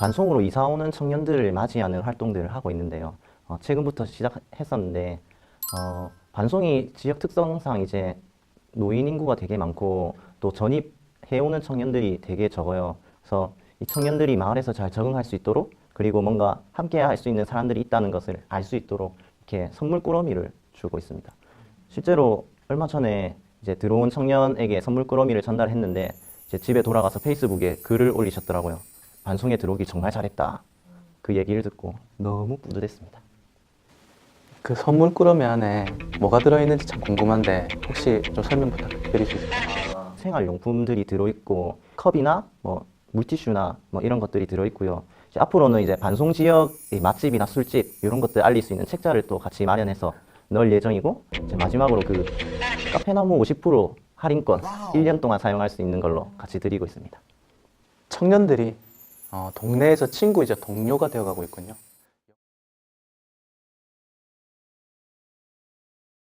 반송으로 이사 오는 청년들을 맞이하는 활동들을 하고 있는데요. 어, 최근부터 시작했었는데 어, 반송이 지역 특성상 이제 노인 인구가 되게 많고 또 전입해 오는 청년들이 되게 적어요. 그래서 이 청년들이 마을에서 잘 적응할 수 있도록 그리고 뭔가 함께 할 수 있는 사람들이 있다는 것을 알 수 있도록 이렇게 선물 꾸러미를 주고 있습니다. 실제로 얼마 전에 이제 들어온 청년에게 선물 꾸러미를 전달했는데 이제 집에 돌아가서 페이스북에 글을 올리셨더라고요. 반송에 들어오길 정말 잘했다. 그 얘기를 듣고 너무 뿌듯했습니다. 그 선물 꾸러미 안에 뭐가 들어있는지 참 궁금한데 혹시 좀 설명 부탁드릴 수 있을까요? 생활용품들이 들어있고 컵이나 뭐 물티슈나 뭐 이런 것들이 들어있고요. 이제 앞으로는 이제 반송 지역의 맛집이나 술집 이런 것들 알릴 수 있는 책자를 또 같이 마련해서 넣을 예정이고 이제 마지막으로 그 카페나무 50% 할인권 1년 동안 사용할 수 있는 걸로 같이 드리고 있습니다. 청년들이 어, 동네에서 친구이자 동료가 되어가고 있군요.